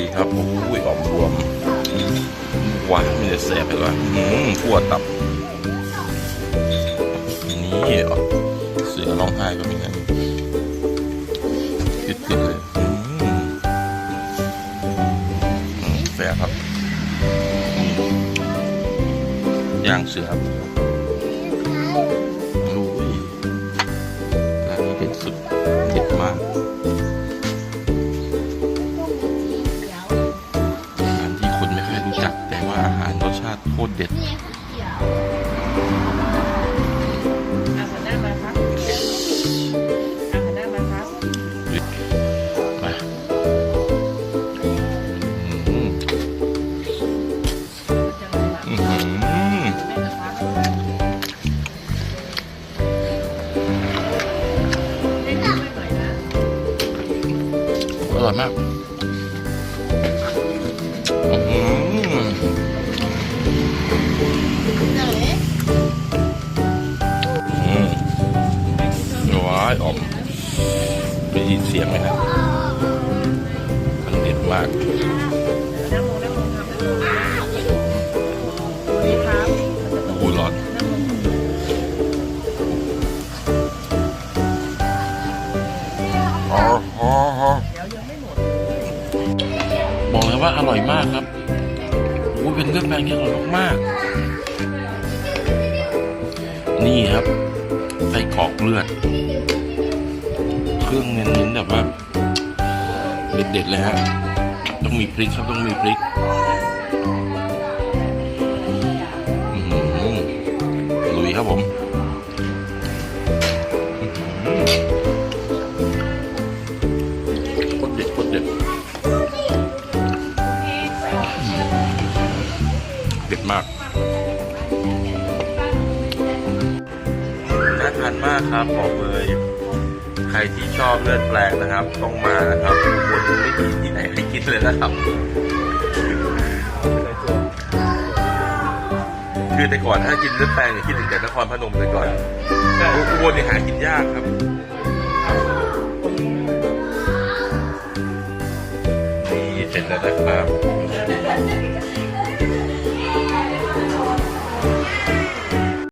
ดีครับโอ้ยออมรวมหวานมันจะแสบไปก่อนอืมปวดตับ นี่เสือร้องไห้ก็มีนะติดติดเลยอืมอืมแสบครับย่างเสือครับ โคตรเด็ดเอาหันหน้ามาครับเอาหันหน้ามาครับมาอืมจังเลยล่ะอื้อหือแม่กับฟ้าเล่นไม่ไหวนะอร่อยมากายออมได้ยินเสียงไหมครับมันเด็ดมากนั่งลงนั่งลงครับนั่งลงนี่ครับโอ้ร้อนบอกเลยว่าอร่อยมากครับโอ้เป็นเลือดแปลงที่อร่อยมากๆนี่ครับ ไส้กรอกเลือด เครื่องเน้นๆแบบว่าเด็ดๆเลยฮะ ต้องมีพริกครับต้องมีพริกอื้อหือลุยครับผมโคตรเด็ดโคตรเด็ดเด็ดมากานมากครับบอกเลยใครที่ชอบเลือดแปลงนะครับ ต้องมานะครับบนไม่มีที่ไหนให้กินเลยนะครับ คือแต่ก่อนถ้ากินเลือดแปลงเนี่ยคิดถึงแต่นครพนมเลยก่อนอุบลเนี่ยหากินยากครับนี่เสร็จแล้วนะครับ